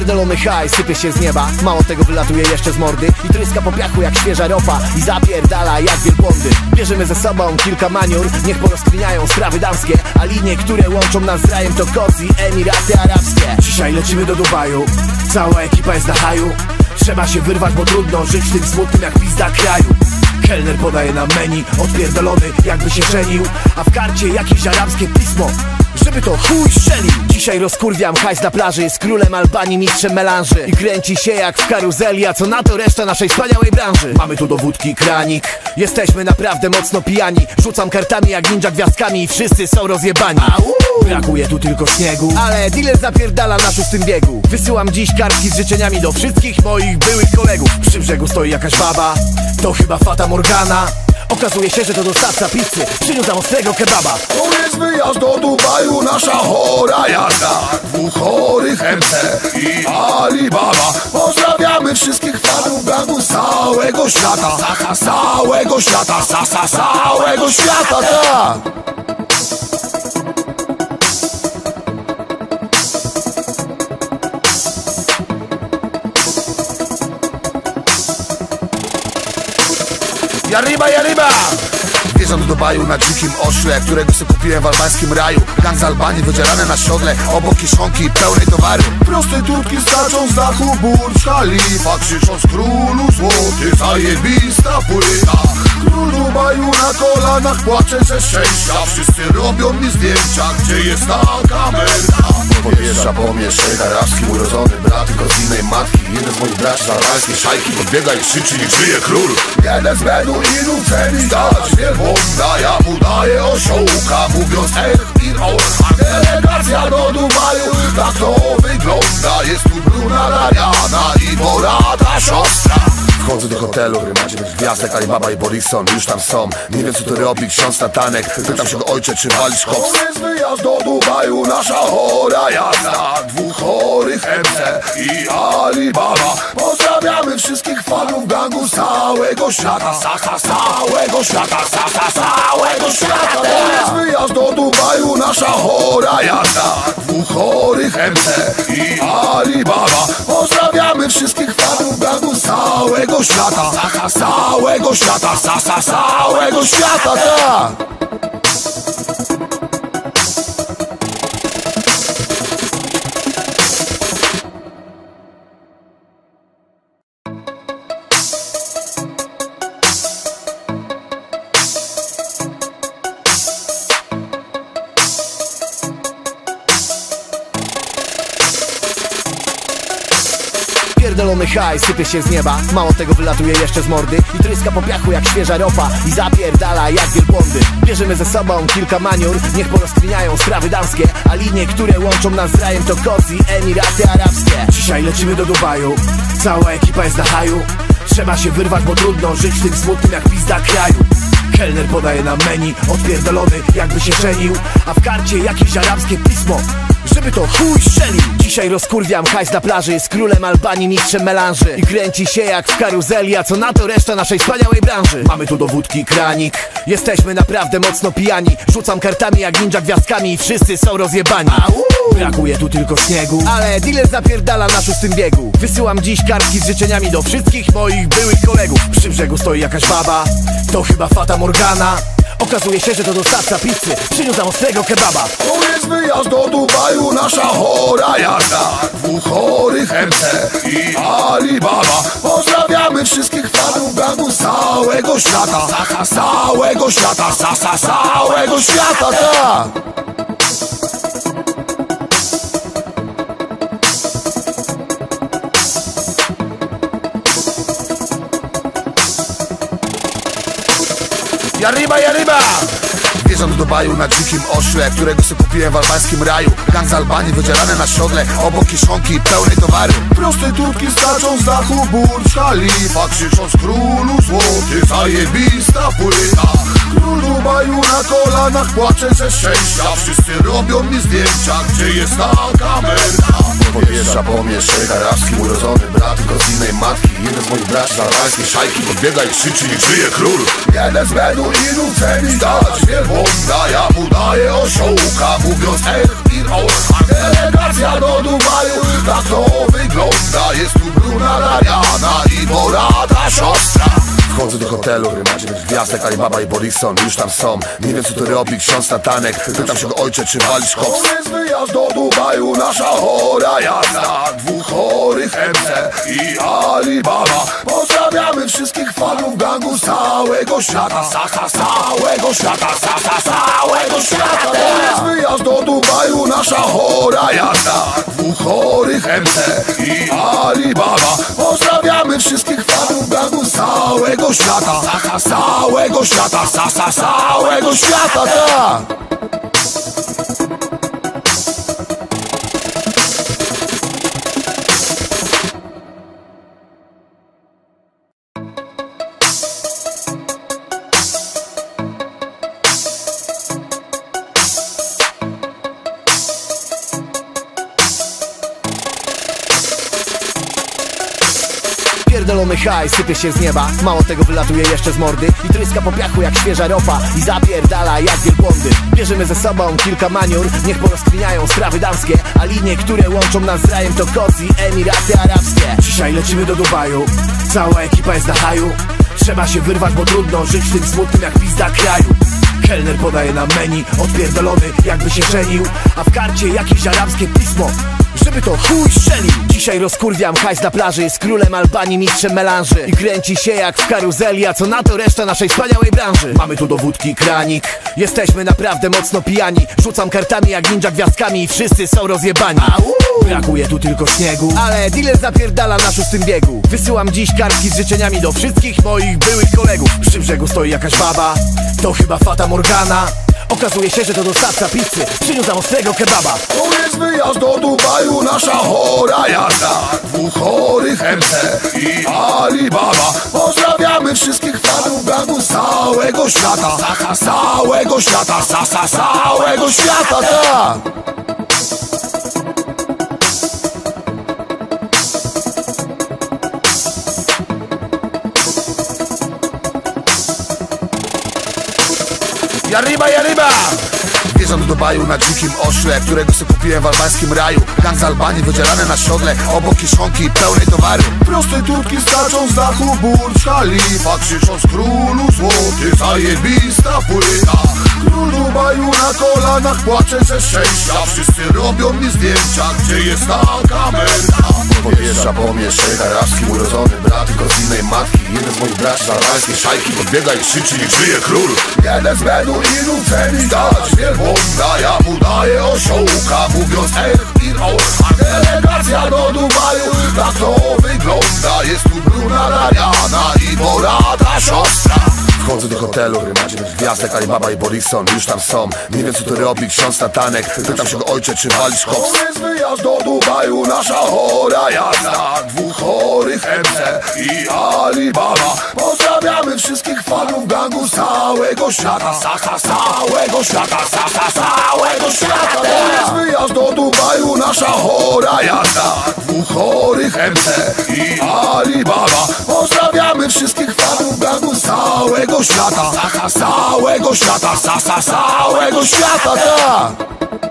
Pierdolony haj sypie się z nieba. Mało tego wylatuje jeszcze z mordy. I tryska po piachu jak świeża ropa. I zapierdala jak wielbłądy. Bierzemy ze sobą kilka maniur. Niech porozkminiają sprawy damskie. A linie, które łączą nas z rajem to Kozi, Emiraty Arabskie. Dzisiaj lecimy do Dubaju. Cała ekipa jest na haju. Trzeba się wyrwać, bo trudno żyć tym smutnym jak pizda kraju. Kelner podaje nam menu, odpierdolony jakby się żenił. A w karcie jakieś arabskie pismo żeby to chuj strzelił. Dzisiaj rozkurwiam hajs na plaży Z królem Albanii, mistrzem melanży. I kręci się jak w karuzeli A co na to reszta naszej wspaniałej branży? Mamy tu dowódki kranik. Jesteśmy naprawdę mocno pijani. Rzucam kartami jak ninja gwiazdkami I wszyscy są rozjebani. Brakuje tu tylko śniegu. Ale dealer zapierdala na szóstym biegu. Wysyłam dziś kartki z życzeniami do wszystkich moich byłych kolegów. Przy brzegu stoi jakaś baba. To chyba Fata Morgana Okazuje się, że to dostawca pizzy Przyniósł nam ostrego kebaba. To jest wyjazd do Dubaju, nasza chora jazda. Dwóch chorych MC i Alibaba. Pozdrawiamy wszystkich fanów gangu całego świata. Całego świata, z całego świata, tak Arriba, y arriba! Wjeżdżam do Dubaju na dzikim ośle Którego sobie kupiłem w albańskim raju. Gang z Albanii wydzierany na siodle Obok kiszonki pełnej towaru. Prostytutki skaczą z dachu Burj Khalifa Krzycząc królu złoty Zajebista płyta Król Dubaju na kolanach Płacze ze szczęścia. Wszyscy robią mi zdjęcia Gdzie jest ta kamerka? Podjeżdża po mnie szejk arabski Urodzony brat tylko z innej matki. Jeden z moich braci z albańskiej szajki Podbiega i krzyczy niech żyje król. Jeden z Beduinów chce mi dać wielbłąda Ja mu daję osiołka Mówiąc ech ir orhan Delegacja do Dubaju Tak to wygląda. Jest tu Bruna Dariana I Borata siostra Wchodzę do hotelu, gwiazdek Alibaba i Borison już tam są. Nie wiem co tu robi ksiądz Natanek Pytam się go ojcze czy walisz hops To jest wyjazd do Dubaju, nasza chora jazda. Dwóch chorych MC i Alibaba. Pozdrawiamy wszystkich fanów gangu z całego świata. Z całego świata, całego świata. To jest wyjazd do Dubaju, nasza chora jazda. Dwóch chorych MC i Alibaba. Pozdrawiamy wszystkich fanów gangu z całego świata Z całego świata, z całego świata, tak Pierdolony haj sypie się z nieba. Mało tego wylatuje jeszcze z mordy. I tryska po piachu jak świeża ropa. I zapierdala jak wielbłądy. Bierzemy ze sobą kilka maniur. Niech porozkminiają sprawy damskie. A linie, które łączą nas z rajem to Kozi, Emiraty Arabskie. Dzisiaj lecimy do Dubaju. Cała ekipa jest na haju. Trzeba się wyrwać, bo trudno żyć tym smutnym jak pizda kraju. Kelner podaje nam menu, odpierdolony jakby się żenił. A w karcie jakieś arabskie pismo żeby to chuj strzelił. Dzisiaj rozkurwiam hajs na plaży Z królem Albanii, mistrzem melanży. I kręci się jak w karuzeli A co na to reszta naszej wspaniałej branży? Mamy tu dowódki kranik. Jesteśmy naprawdę mocno pijani. Rzucam kartami jak ninja gwiazdkami I wszyscy są rozjebani. Brakuje tu tylko śniegu. Ale dealer zapierdala na szóstym biegu. Wysyłam dziś kartki z życzeniami do wszystkich moich byłych kolegów. Przy brzegu stoi jakaś baba. To chyba Fata Morgana Okazuje się, że to dostawca pizzy. Przyniósł nam ostrego kebaba. To jest wyjazd do Dubaju, nasza chora jazda. Dwóch chorych MC i Alibaba. Pozdrawiamy wszystkich fanów gangu całego świata. Całego świata, z całego świata, tak Arriba, y arriba! Wjeżdżam do Dubaju na dzikim ośle Którego sobie kupiłem w albańskim raju Gang z Albanii wydzierany na siodle Obok kiszonki pełnej towaru Prostytutki skaczą z dachu Burj Khalifa Krzycząc królu złoty Zajebista płyta Król Dubaju na kolanach Płacze ze szczęścia Wszyscy robią mi zdjęcia Gdzie jest ta kamerka? Podjeżdża po mnie arabski Urodzony brat tylko z innej matki. Jeden z moich braci z szajki. Podbiega i krzyczy niech żyje król. Jeden z Beduinów chce mi dać wielbłąda Ja mu daję osiołka Mówiąc ech ir orhan Delegacja do Dubaju Tak to wygląda. Jest tu Bruna Wchodzę do hotelu, gwiazdek Alibaba i Borison już tam są. Nie wiem co tu robi ksiądz Natanek Pytam się go ojcze, czy walisz koks? Jest wyjazd do Dubaju. Nasza chora jazda. Dwóch chorych MC i Alibaba. Pozdrawiamy wszystkich fanów gangu z całego świata. Sa, sa, całego świata. Sa, sa, całego świata. To jest wyjazd do Dubaju. Nasza chora jazda. Dwóch chorych MC i Alibaba. Pozdrawiamy wszystkich fanów gangu z całego świata Sa, całego świata całego świata, tak Pierdolony haj sypie się z nieba. Mało tego wylatuje jeszcze z mordy. I tryska po piachu jak świeża ropa. I zapierdala jak wielbłądy. Bierzemy ze sobą kilka maniur. Niech porozkminiają sprawy damskie. A linie, które łączą nas z rajem to Koc i Emiraty Arabskie. Dzisiaj lecimy do Dubaju. Cała ekipa jest na haju. Trzeba się wyrwać, bo trudno żyć tym smutnym jak pizda kraju. Kelner podaje nam menu, odpierdolony jakby się żenił. A w karcie jakieś arabskie pismo żeby to chuj strzelił. Dzisiaj rozkurwiam hajs na plaży Z królem Albanii, mistrzem melanży. I kręci się jak w karuzeli A co na to reszta naszej wspaniałej branży? Mamy tu dowódki kranik. Jesteśmy naprawdę mocno pijani. Rzucam kartami jak ninja gwiazdkami I wszyscy są rozjebani. Brakuje tu tylko śniegu. Ale dealer zapierdala na szóstym biegu. Wysyłam dziś kartki z życzeniami do wszystkich moich byłych kolegów. Przy brzegu stoi jakaś baba. To chyba Fata Morgana Okazuje się, że to dostawca pizzy. Przyniósł nam ostrego kebaba. To jest wyjazd do Dubaju, nasza chora jazda. Dwóch chorych MC i Alibaba. Pozdrawiamy wszystkich fanów gangu całego świata. Całego świata, sa, sa, całego świata, tak Wjeżdżam do Dubaju na dzikim ośle Którego sobie kupiłem w albańskim raju. Gang z Albanii wydzierany na siodle Obok kiszonki pełnej towaru. Prostytutki skaczą z dachu Burcz Khalifa Krzycząc królu złoty Zajebista płyta. Król Dubaju na kolanach Płacze ze szczęścia. Wszyscy robią mi zdjęcia Gdzie jest ta kamerka? Podjeżdża po mnie szejk arabski Urodzony brat tylko z innej matki. Jeden z moich braci z szajki Podbiega i krzyczy niech żyje król. Jeden z Beduinów chce mi dać wielbłąda Ja mu daję osiołka Mówiąc elf ir orcha Delegacja do Dubaju Tak to wygląda. Jest tu Bruna Dariana I Borata siostra Wchodzę do hotelu, gwiazdek Alibaba i Borison. Już tam są. Nie wiem co tu robi ksiądz Natanek Pytam się go ojcze, czy walisz koks? To wyjazd do Dubaju. Nasza chora jazda. Dwóch chorych MC i Alibaba. Pozdrawiamy wszystkich fanów gangu całego świata. Sa, sa, całego świata. Sa, sa, całego Nasza chora jazda Dwóch chorych MC i Alibaba. Pozdrawiamy wszystkich fanów gangu z całego świata. Sa, sa, całego świata Sa, sa, całego świata, tak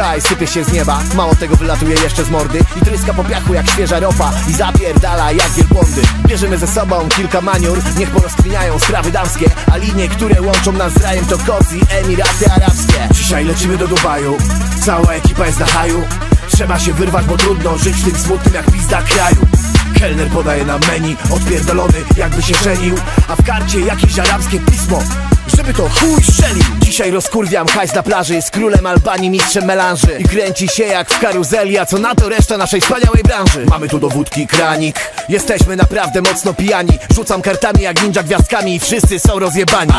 haj sypie się z nieba. Mało tego wylatuje jeszcze z mordy. I tryska po piachu jak świeża ropa. I zapierdala jak wielbłądy. Bierzemy ze sobą kilka maniur. Niech porozkminiają sprawy damskie. A linie, które łączą nas z rajem to Koc i Emiraty Arabskie. Dzisiaj lecimy do Dubaju. Cała ekipa jest na haju. Trzeba się wyrwać, bo trudno żyć tym smutnym jak pizda kraju. Kelner podaje nam menu, odpierdolony jakby się żenił. A w karcie jakieś arabskie pismo żeby to chuj strzelił. Dzisiaj rozkurwiam hajs na plaży Z królem Albanii, mistrzem melanży. I kręci się jak w karuzeli A co na to reszta naszej wspaniałej branży? Mamy tu dowódki kranik. Jesteśmy naprawdę mocno pijani. Rzucam kartami jak ninja gwiazdkami I wszyscy są rozjebani.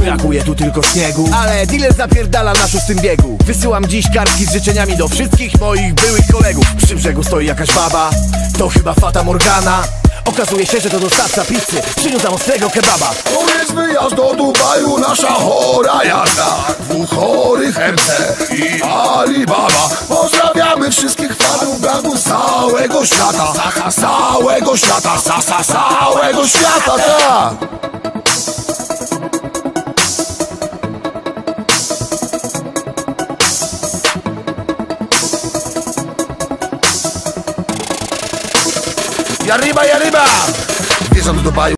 Brakuje tu tylko śniegu. Ale dealer zapierdala na szóstym biegu. Wysyłam dziś kartki z życzeniami do wszystkich moich byłych kolegów. Przy brzegu stoi jakaś baba. To chyba Fata Morgana Okazuje się, że to dostawca pizzy Przyniósł nam ostrego kebaba. To jest wyjazd do Dubaju, nasza chora jazda. Dwóch chorych MC i Alibaba. Pozdrawiamy wszystkich fanów gangu całego świata. Z całego świata, z całego świata, tak Dubaju